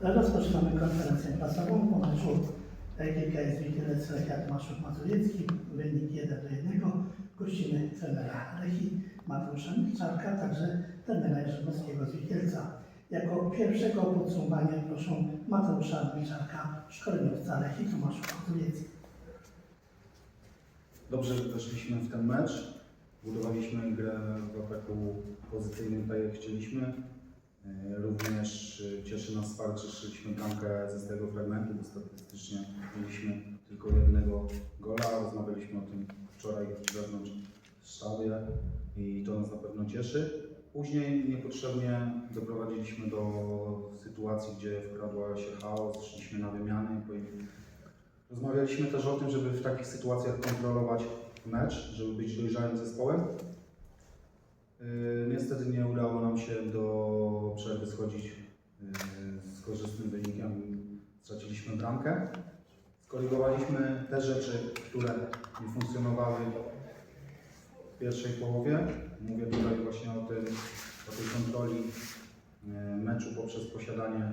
Rozpoczynamy konferencję prasową po meczu GKS Wikielec Lechia Tomaszów Mazowiecki. Wynik 1 do 1. Gościmy trenera Lechi Mateusza Milczarka, także trenera Jerzymowskiego z Wikielca. Jako pierwszego o podsumowanie proszę Mateusza Milczarka, szkoleniowca Lechi Tomaszów Mazowiecki. Dobrze weszliśmy w ten mecz. Budowaliśmy grę w ataku pozytywnym, tak jak chcieliśmy. E, Również e, cieszy nas fakt, że strzeliśmy bramkę ze swojego fragmentu, bo statystycznie mieliśmy tylko jednego gola. Rozmawialiśmy o tym wczoraj wewnątrz sztabie i to nas na pewno cieszy. Później niepotrzebnie doprowadziliśmy do sytuacji, gdzie wkradła się chaos, szliśmy na wymiany. Rozmawialiśmy też o tym, żeby w takich sytuacjach kontrolować mecz, żeby być dojrzałym zespołem. Yy, Niestety nie udało nam się do schodzić yy, z korzystnym wynikiem. Straciliśmy bramkę. Skorygowaliśmy te rzeczy, które nie funkcjonowały w pierwszej połowie. Mówię tutaj właśnie o, tym, o tej kontroli yy, meczu poprzez posiadanie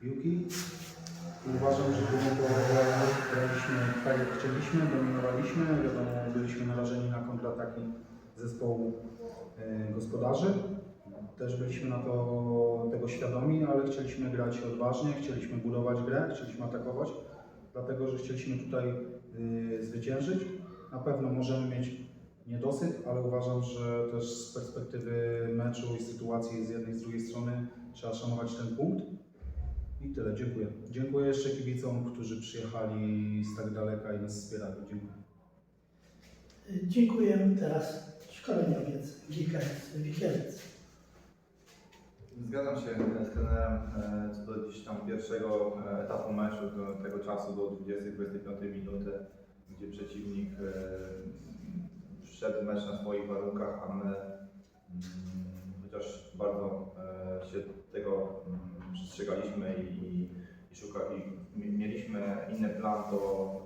piłki. Uważam, że drugą połowę graliśmy tak jak chcieliśmy, dominowaliśmy. Wiadomo, byliśmy narażeni na kontrataki zespołu e, gospodarzy. Też byliśmy na to, tego świadomi, ale chcieliśmy grać odważnie, chcieliśmy budować grę, chcieliśmy atakować, dlatego że chcieliśmy tutaj e, zwyciężyć. Na pewno możemy mieć niedosyt, ale uważam, że też z perspektywy meczu i sytuacji z jednej i z drugiej strony trzeba szanować ten punkt. I tyle, dziękuję. Dziękuję jeszcze kibicom, którzy przyjechali z tak daleka i nas wspierali. Dziękuję. Dziękuję. Teraz szkoleniowiec Wikielec. Zgadzam się z trenerem e, co do gdzieś tam pierwszego e, etapu meczu, do tego czasu do 20-25 minuty, gdzie przeciwnik e, wszedł mecz na swoich warunkach, a my mm, chociaż bardzo e, się tego mm, przestrzegaliśmy i, i, szuka, i mi- mieliśmy inny plan, to,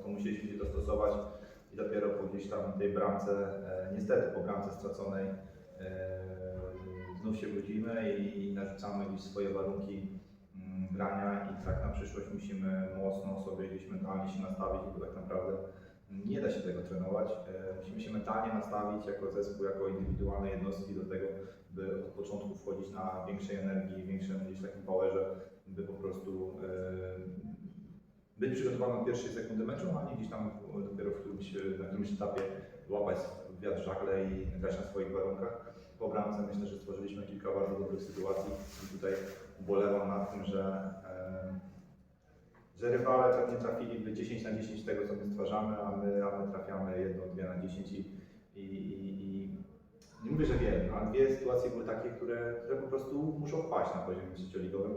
to musieliśmy się dostosować dopiero po gdzieś tam tej bramce, e, niestety po bramce straconej e, znów się budzimy i narzucamy gdzieś swoje warunki mm, grania i tak na przyszłość musimy mocno sobie gdzieś mentalnie się nastawić, bo tak naprawdę nie da się tego trenować. E, Musimy się mentalnie nastawić jako zespół, jako indywidualne jednostki do tego, by od początku wchodzić na większej energii, większym gdzieś takim powerze, by po prostu być przygotowany od pierwszej sekundy meczu, a nie gdzieś tam dopiero w którymś, na którymś etapie łapać wiatr żagle i grać na swoich warunkach. Po bramce myślę, że stworzyliśmy kilka bardzo dobrych sytuacji i tutaj ubolewam nad tym, że, że rywale pewnie trafiliby 10 na 10 tego, co my stwarzamy, a my, a my trafiamy jedną, dwie na 10 i, i, i, nie mówię, że wiele, a dwie sytuacje były takie, które, które po prostu muszą wpaść na poziomie trzecioligowym.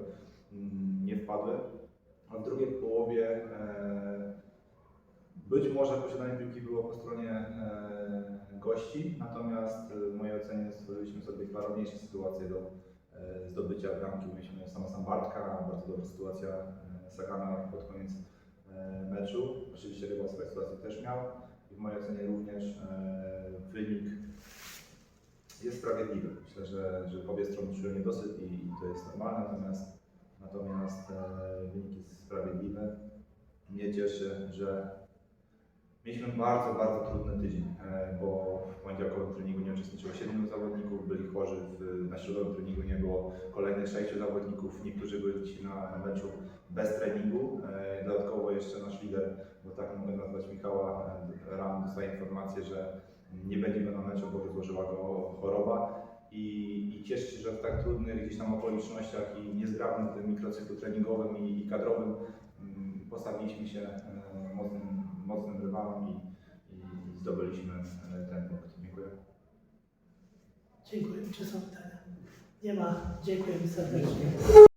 Mm, Nie wpadły. A w drugiej połowie e, być może posiadanie piłki było po stronie e, gości, natomiast e, w mojej ocenie stworzyliśmy sobie klarowniejsze sytuacje do zdobycia bramki. Mieliśmy sama sam Bartka, bardzo dobra sytuacja Sagana pod koniec meczu. Oczywiście chyba swoje sytuacje też miał i w mojej ocenie również wynik jest sprawiedliwy. Myślę, że, że obie strony czują niedosyt i to jest normalne, natomiast, natomiast e, wynik jest sprawiedliwy. Mnie cieszy, że mieliśmy bardzo, bardzo trudny tydzień, e, bo w poniedziałkowym treningu nie uczestniczyło 7 zawodników, byli chorzy, w, na środowym treningu nie było kolejnych 6 zawodników, niektórzy byli dzisiaj na meczu bez treningu. E, Dodatkowo jeszcze nasz lider, bo tak mogę nazwać Michała, Ram dostaje informację, że nie będzie go na meczu, bo złożyła go choroba. I, I cieszę się, że w tak trudnych gdzieś tam okolicznościach i niezgrabnym tym mikrocyklu treningowym i, i kadrowym mm, postawiliśmy się e, mocnym, mocnym rywalom i, i zdobyliśmy e, ten punkt. Dziękuję. Dziękuję. Czy są pytania? Nie ma. Dziękuję serdecznie.